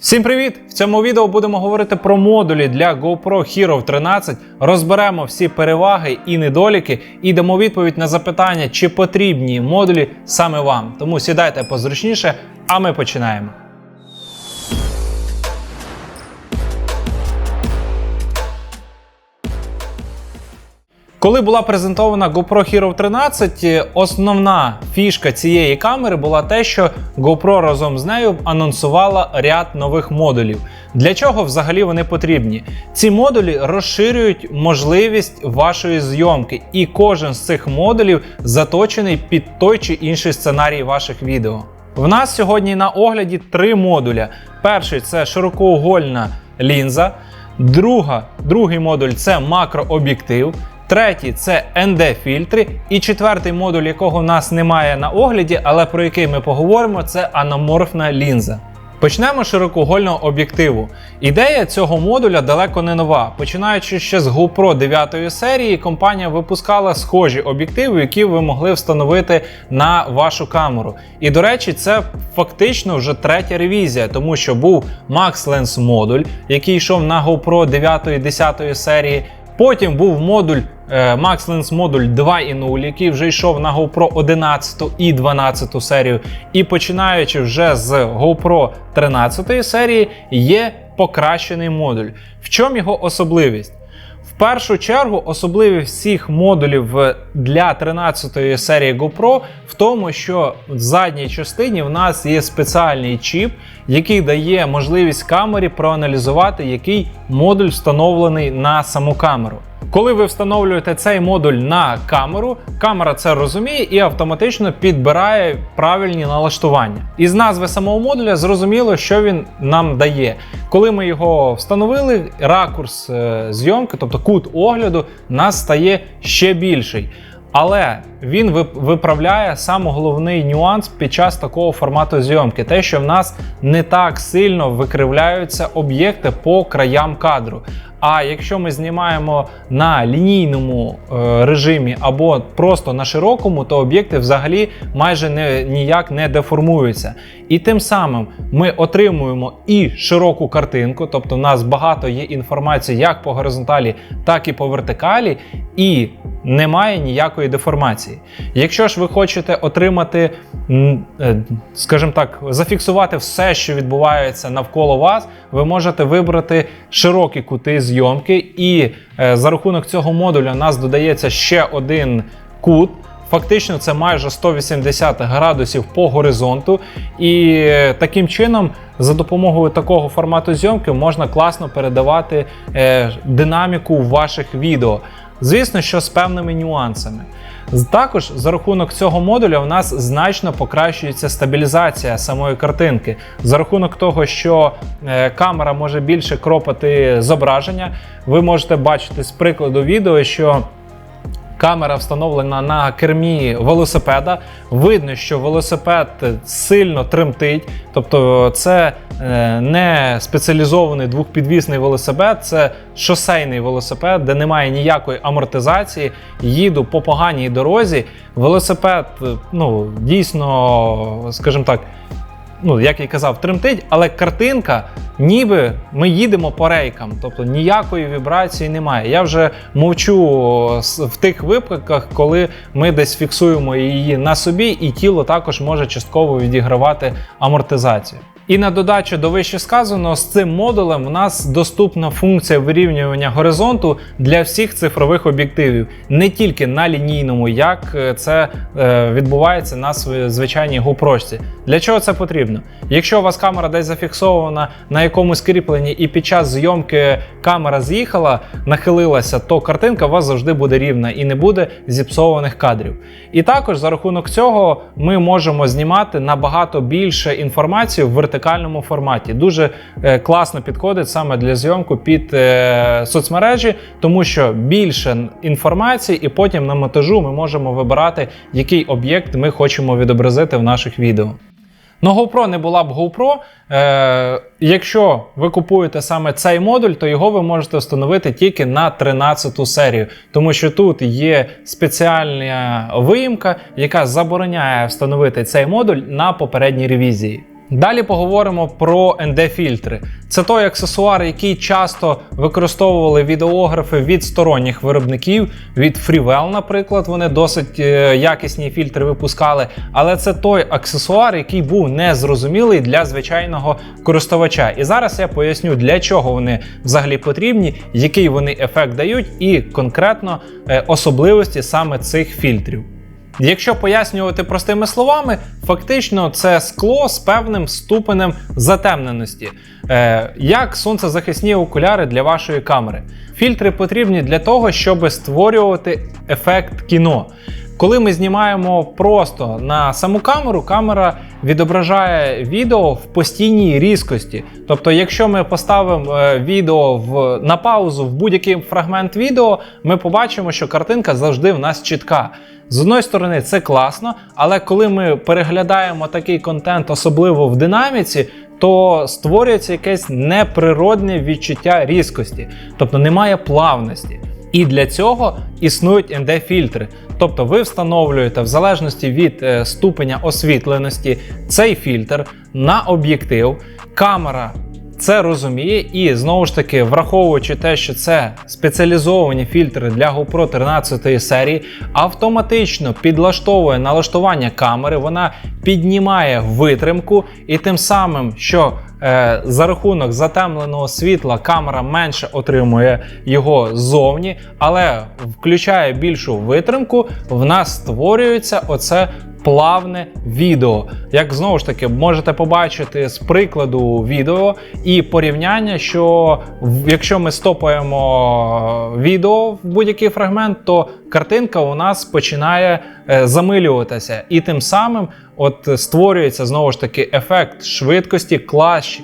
Всім привіт! В цьому відео будемо говорити про модулі для GoPro Hero 13. Розберемо всі переваги і недоліки і дамо відповідь на запитання, чи потрібні модулі саме вам. Тому сідайте позручніше, а ми починаємо. Коли була презентована GoPro Hero 13, е, основна фішка цієї камери була те, що GoPro разом з нею анонсувала ряд нових модулів. Для чого взагалі вони потрібні? Ці модулі розширюють можливість вашої зйомки, і кожен з цих модулів заточений під той чи інший сценарій ваших відео. В нас сьогодні на огляді три модуля. Перший це широкоугольна лінза. Друга, другий модуль це макрооб'єктив. Третій це ND-фільтри. І четвертий модуль, якого нас немає на огляді, але про який ми поговоримо, це аноморфна лінза. Почнемо з широкоугольного об'єктиву. Ідея цього модуля далеко не нова. Починаючи ще з GoPro 9 серії, компанія випускала схожі об'єктиви, які ви могли встановити на вашу камеру. І до речі, це фактично вже третя ревізія, тому що був Max Lens модуль, який йшов на GoPro 9 і 10 серії. Потім був модуль е, Max Lens модуль 2.0, який вже йшов на GoPro 11 і 12 серію. І починаючи вже з GoPro 13 серії, є покращений модуль. В чому його особливість? Першу чергу, особливість всіх модулів для 13 серії GoPro в тому, що в задній частині в нас є спеціальний чіп, який дає можливість камері проаналізувати, який модуль встановлений на саму камеру. Коли ви встановлюєте цей модуль на камеру, камера це розуміє і автоматично підбирає правильні налаштування. Із назви самого модуля зрозуміло, що він нам дає. Коли ми його встановили, ракурс е, зйомки, тобто кут огляду, нас стає ще більший. Але він виправляє саме головний нюанс під час такого формату зйомки, те, що в нас не так сильно викривляються об'єкти по краям кадру. А якщо ми знімаємо на лінійному е, режимі або просто на широкому, то об'єкти взагалі майже не, ніяк не деформуються. І тим самим ми отримуємо і широку картинку, тобто в нас багато є інформації як по горизонталі, так і по вертикалі, і немає ніякої деформації. Якщо ж ви хочете отримати, е, скажімо так, зафіксувати все, що відбувається навколо вас, ви можете вибрати широкі кути зйомки, і е, за рахунок цього модуля у нас додається ще один кут. Фактично, це майже 180 градусів по горизонту, і е, таким чином, за допомогою такого формату зйомки, можна класно передавати е, динаміку ваших відео. Звісно, що з певними нюансами. Також за рахунок цього модуля у нас значно покращується стабілізація самої картинки. За рахунок того, що е, камера може більше кропати зображення, ви можете бачити з прикладу відео, що Камера встановлена на кермі велосипеда. Видно, що велосипед сильно тремтить, тобто це е, не спеціалізований двохпідвісний велосипед, це шосейний велосипед, де немає ніякої амортизації. Їду по поганій дорозі. Велосипед ну, дійсно, скажімо так, ну, як я казав, тремтить, але картинка, ніби ми їдемо по рейкам, тобто ніякої вібрації немає. Я вже мовчу в тих випадках, коли ми десь фіксуємо її на собі, і тіло також може частково відігравати амортизацію. І на додачу до вище сказаного, з цим модулем в нас доступна функція вирівнювання горизонту для всіх цифрових об'єктивів, не тільки на лінійному, як е, це е, відбувається на звичайній GoPro. Для чого це потрібно? Якщо у вас камера десь зафіксована на якомусь кріпленні, і під час зйомки камера з'їхала, нахилилася, то картинка у вас завжди буде рівна і не буде зіпсованих кадрів. І також за рахунок цього ми можемо знімати набагато більше інформації в вертикальному вертикальному форматі. Дуже е, класно підходить саме для зйомку під е, соцмережі, тому що більше інформації, і потім на монтажу ми можемо вибирати, який об'єкт ми хочемо відобразити в наших відео. Ну, GoPro не була б GoPro. Е, Якщо ви купуєте саме цей модуль, то його ви можете встановити тільки на 13 серію, тому що тут є спеціальна виїмка, яка забороняє встановити цей модуль на попередній ревізії. Далі поговоримо про ND-фільтри. Це той аксесуар, який часто використовували відеографи від сторонніх виробників, від Freewell, наприклад, вони досить е, якісні фільтри випускали. Але це той аксесуар, який був незрозумілий для звичайного користувача. І зараз я поясню, для чого вони взагалі потрібні, який вони ефект дають, і конкретно е, особливості саме цих фільтрів. Якщо пояснювати простими словами, фактично це скло з певним ступенем затемненості, е, як сонцезахисні окуляри для вашої камери. Фільтри потрібні для того, щоб створювати ефект кіно. Коли ми знімаємо просто на саму камеру, камера відображає відео в постійній різкості. Тобто, якщо ми поставимо е, відео в, на паузу в будь-який фрагмент відео, ми побачимо, що картинка завжди в нас чітка. З одної сторони, це класно, але коли ми переглядаємо такий контент, особливо в динаміці, то створюється якесь неприродне відчуття різкості, тобто немає плавності. І для цього існують ND-фільтри. Тобто ви встановлюєте в залежності від е, ступеня освітленості цей фільтр на об'єктив. Камера це розуміє, і знову ж таки, враховуючи те, що це спеціалізовані фільтри для GoPro 13 серії, автоматично підлаштовує налаштування камери, вона піднімає витримку, і тим самим, що е, за рахунок затемленого світла камера менше отримує його ззовні, але включає більшу витримку, в нас створюється оце плавне відео. Як знову ж таки можете побачити з прикладу відео і порівняння, що якщо ми стопаємо відео в будь-який фрагмент, то картинка у нас починає е, замилюватися, і тим самим от створюється знову ж таки ефект швидкості,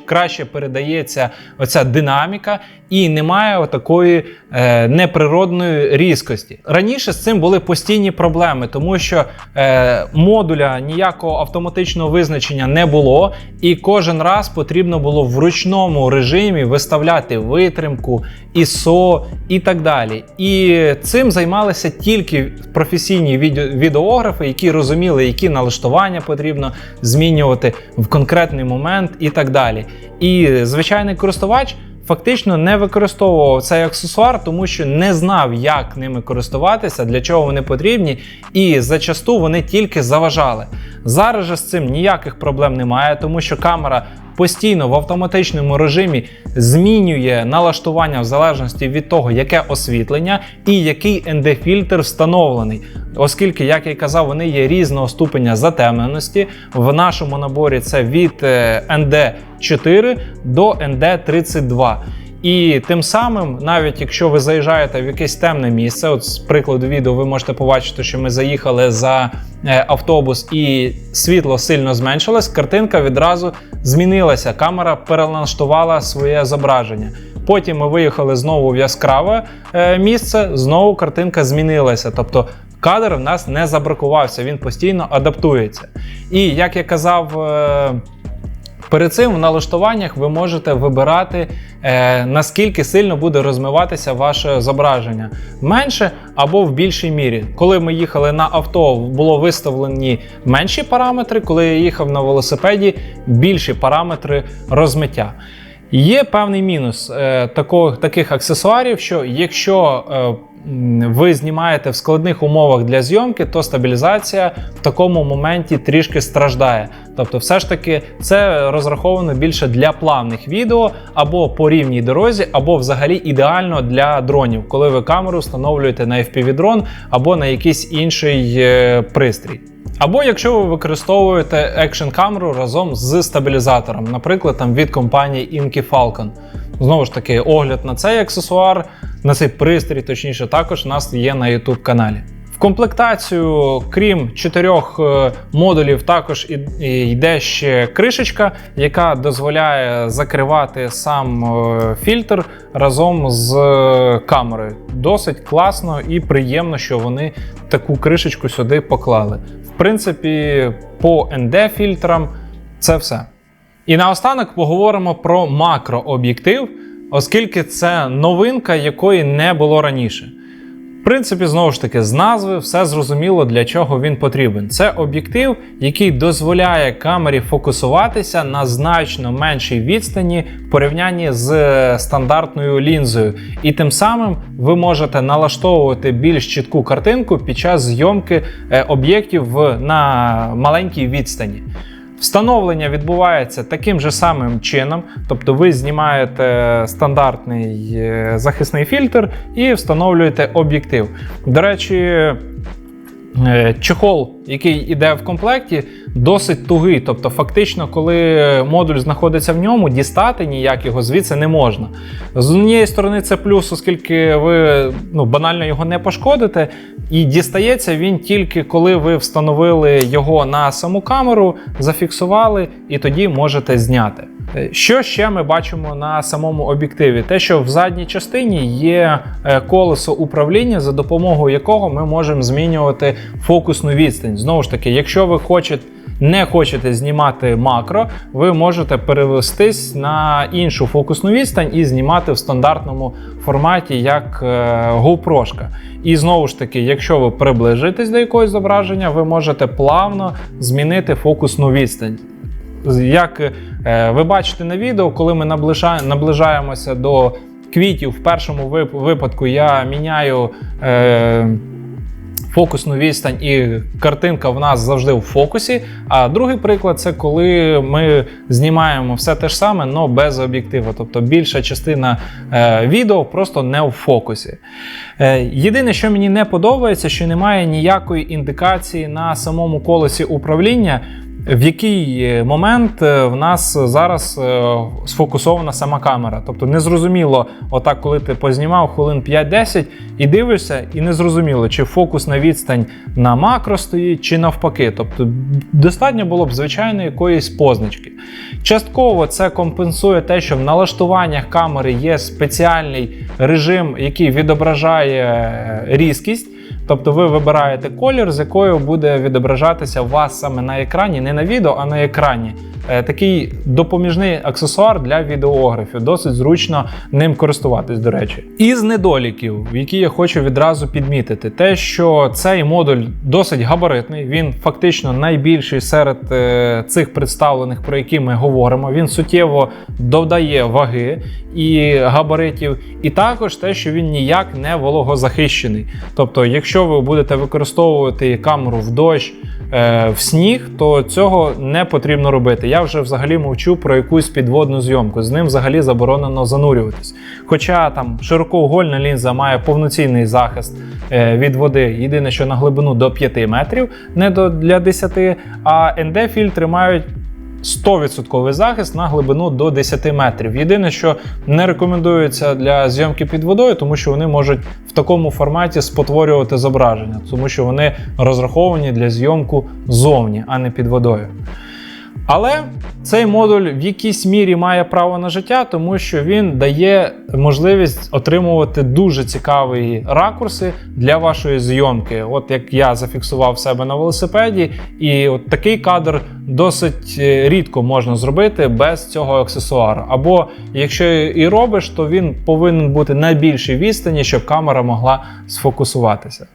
краще, передається оця динаміка, і немає такої е, неприродної різкості. Раніше з цим були постійні проблеми, тому що е, модуля ніякого автоматичного визначення не було, і кожен раз потрібно було в ручному режимі виставляти витримку, ISO і так далі. І цим займалися тільки професійні відеографи, які розуміли, які налаштування потрібно змінювати в конкретний момент і так далі. І звичайний користувач. Фактично не використовував цей аксесуар, тому що не знав, як ними користуватися, для чого вони потрібні, і зачасту вони тільки заважали. Зараз же з цим ніяких проблем немає, тому що камера постійно в автоматичному режимі змінює налаштування в залежності від того, яке освітлення і який ND-фільтр встановлений. Оскільки, як я й казав, вони є різного ступеня затемненості. В нашому наборі це від е, ND4 до ND32. І тим самим, навіть якщо ви заїжджаєте в якесь темне місце, от з прикладу відео, ви можете побачити, що ми заїхали за е, автобус і світло сильно зменшилось, картинка відразу змінилася. Камера перелаштувала своє зображення. Потім ми виїхали знову в яскраве е, місце, знову картинка змінилася. Тобто кадр в нас не забракувався, він постійно адаптується. І як я казав. Перед цим в налаштуваннях ви можете вибирати, е, наскільки сильно буде розмиватися ваше зображення менше або в більшій мірі. Коли ми їхали на авто, було виставлені менші параметри, коли я їхав на велосипеді, більші параметри розмиття. Є певний мінус е, таких аксесуарів, що якщо е, ви знімаєте в складних умовах для зйомки, то стабілізація в такому моменті трішки страждає. Тобто, все ж таки, це розраховано більше для плавних відео або по рівній дорозі, або взагалі ідеально для дронів, коли ви камеру встановлюєте на FPV-дрон або на якийсь інший е, пристрій. Або якщо ви використовуєте екшн камеру разом з стабілізатором, наприклад, там від компанії Inky Falcon. Знову ж таки, огляд на цей аксесуар, на цей пристрій, точніше, також у нас є на YouTube каналі. Комплектацію, крім чотирьох е, модулів, також йде ще кришечка, яка дозволяє закривати сам е, фільтр разом з е, камерою. Досить класно і приємно, що вони таку кришечку сюди поклали. В принципі, по ND-фільтрам це все. І наостанок поговоримо про макрооб'єктив, оскільки це новинка, якої не було раніше. Принципі, знову ж таки, з назви все зрозуміло, для чого він потрібен. Це об'єктив, який дозволяє камері фокусуватися на значно меншій відстані в порівнянні з е, стандартною лінзою. І тим самим ви можете налаштовувати більш чітку картинку під час зйомки е, об'єктів на маленькій відстані. Встановлення відбувається таким же самим чином, тобто ви знімаєте стандартний е, захисний фільтр і встановлюєте об'єктив. До речі, е, чехол, який йде в комплекті, досить тугий. Тобто, фактично, коли модуль знаходиться в ньому, дістати ніяк його звідси не можна. З однієї сторони, це плюс, оскільки ви ну, банально його не пошкодите, і дістається він тільки коли ви встановили його на саму камеру, зафіксували, і тоді можете зняти. Е, Що ще ми бачимо на самому об'єктиві? Те, що в задній частині є е, колесо управління, за допомогою якого ми можемо змінювати фокусну відстань. Знову ж таки, якщо ви хочете. Не хочете знімати макро, ви можете перевестись на іншу фокусну відстань і знімати в стандартному форматі, як е, GoPro. І знову ж таки, якщо ви приближитесь до якогось зображення, ви можете плавно змінити фокусну відстань. Як е, ви бачите на відео, коли ми наближаємося до квітів, в першому випадку я міняю. Фокусну відстань і картинка в нас завжди в фокусі. А другий приклад це коли ми знімаємо все те ж саме, але без об'єктива. Тобто більша частина е, відео просто не в фокусі. Е, єдине, що мені не подобається, що немає ніякої індикації на самому колесі управління. В який е, момент е, в нас зараз е, сфокусована сама камера? Тобто незрозуміло, отак, коли ти познімав хвилин 5-10 і дивишся, і незрозуміло, чи фокусна відстань на макро стоїть, чи навпаки. Тобто достатньо було б звичайно якоїсь позначки. Частково це компенсує те, що в налаштуваннях камери є спеціальний режим, який відображає різкість. Тобто ви вибираєте колір, з якою буде відображатися вас саме на екрані, не на відео, а на екрані. Е, Такий допоміжний аксесуар для відеографів. Досить зручно ним користуватись, до речі. Із недоліків, які я хочу відразу підмітити, те, що цей модуль досить габаритний, він фактично найбільший серед е, цих представлених, про які ми говоримо. Він суттєво додає ваги і габаритів, і також те, що він ніяк не вологозахищений. Тобто, якщо ви будете використовувати камеру в дощ, е, в сніг, то цього не потрібно робити. Я вже взагалі мовчу про якусь підводну зйомку. З ним взагалі заборонено занурюватись. Хоча там широкоугольна лінза має повноцінний захист е, від води, єдине, що на глибину до 5 метрів, не до для 10, а НД-фільтри мають 100% захист на глибину до 10 метрів. Єдине, що не рекомендується для зйомки під водою, тому що вони можуть в такому форматі спотворювати зображення, тому що вони розраховані для зйомку зовні, а не під водою. Але цей модуль в якійсь мірі має право на життя, тому що він дає можливість отримувати дуже цікаві ракурси для вашої зйомки. От як я зафіксував себе на велосипеді, і от такий кадр досить е, рідко можна зробити без цього аксесуару. Або якщо і робиш, то він повинен бути на більшій відстані, щоб камера могла сфокусуватися.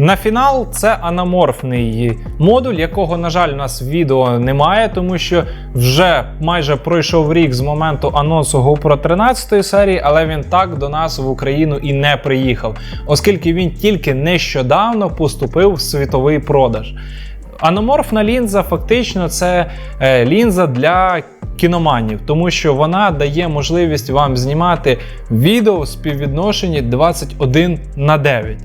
На фінал це анаморфний модуль, якого, на жаль, у нас в відео немає, тому що вже майже пройшов рік з моменту анонсу GoPro 13 серії, але він так до нас в Україну і не приїхав, оскільки він тільки нещодавно поступив в світовий продаж. Аноморфна лінза фактично це е, лінза для кіноманів, тому що вона дає можливість вам знімати відео в співвідношенні 21 на 9.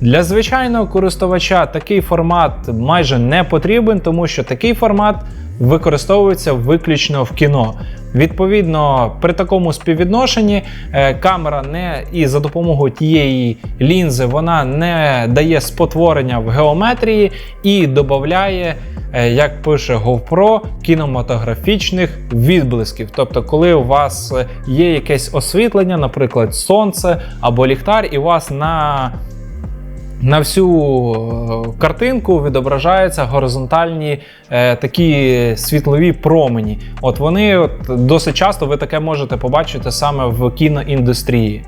Для звичайного користувача такий формат майже не потрібен, тому що такий формат використовується виключно в кіно. Відповідно, при такому співвідношенні е, камера не і за допомогою тієї лінзи вона не дає спотворення в геометрії і додає, е, як пише GoPro, кінематографічних відблисків. Тобто, коли у вас е, є якесь освітлення, наприклад, сонце або ліхтар, і у вас на на всю е, картинку відображаються горизонтальні е, такі світлові промені. От вони от, досить часто ви таке можете побачити саме в кіноіндустрії.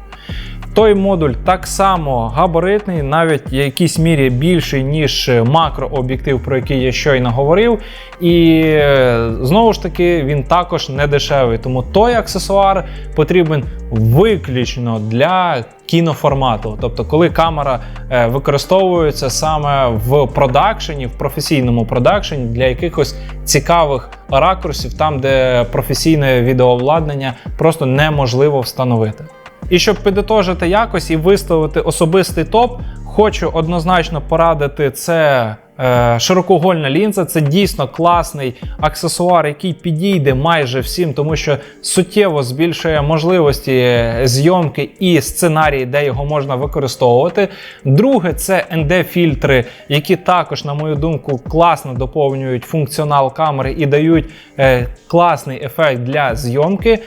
Той модуль так само габаритний, навіть в якійсь мірі більший, ніж макрооб'єктив, про який я щойно говорив. І е, знову ж таки він також не дешевий. Тому той аксесуар потрібен виключно для кіноформату. Тобто, коли камера е, використовується саме в продакшені, в професійному продакшені для якихось цікавих ракурсів, там де професійне відеообладнання просто неможливо встановити. І щоб підтожити якось і виставити особистий топ, хочу однозначно порадити це. е, Широкогольна лінза це дійсно класний аксесуар, який підійде майже всім, тому що суттєво збільшує можливості зйомки і сценарії, де його можна використовувати. Друге, це ND-фільтри, які також, на мою думку, класно доповнюють функціонал камери і дають е, класний ефект для зйомки.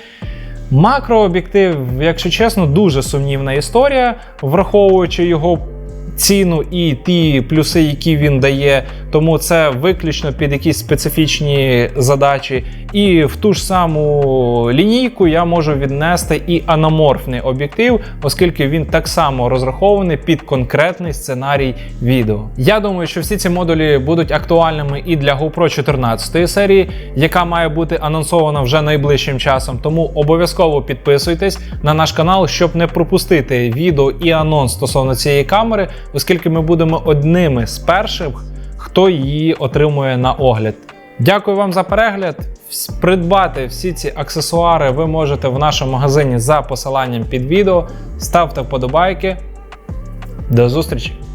Макрооб'єктив, якщо чесно, дуже сумнівна історія, враховуючи його ціну і ті плюси, які він дає. Тому це виключно під якісь специфічні задачі. І в ту ж саму лінійку я можу віднести і аноморфний об'єктив, оскільки він так само розрахований під конкретний сценарій відео. Я думаю, що всі ці модулі будуть актуальними і для GoPro 14 серії, яка має бути анонсована вже найближчим часом. Тому обов'язково підписуйтесь на наш канал, щоб не пропустити відео і анонс стосовно цієї камери, оскільки ми будемо одними з перших, хто її отримує на огляд. Дякую вам за перегляд. Придбати всі ці аксесуари ви можете в нашому магазині за посиланням під відео. Ставте вподобайки. До зустрічі!